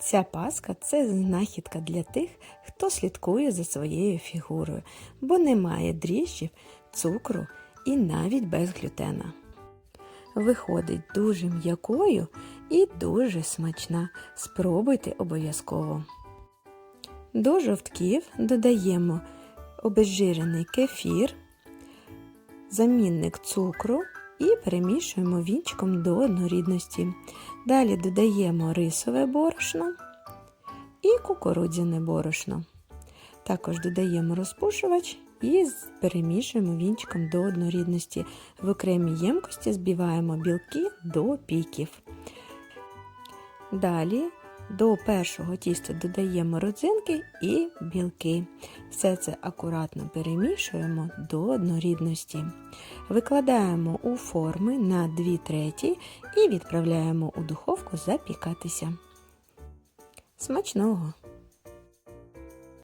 Ця паска це знахідка для тих, хто слідкує за своєю фігурою, бо немає дріжджів, цукру і навіть без глютена. Виходить дуже м'якою і дуже смачна. Спробуйте обов'язково. До жовтків додаємо обезжирений кефір, замінник цукру і перемішуємо вінчиком до однорідності. Далі додаємо рисове борошно і кукурудзяне борошно. Також додаємо розпушувач і перемішуємо вінчиком до однорідності. В окремій ємкості збиваємо білки до піків. Далі до першого тіста додаємо родзинки і білки. Все це акуратно перемішуємо до однорідності. Викладаємо у форми на 2 треті і відправляємо у духовку запікатися. Смачного!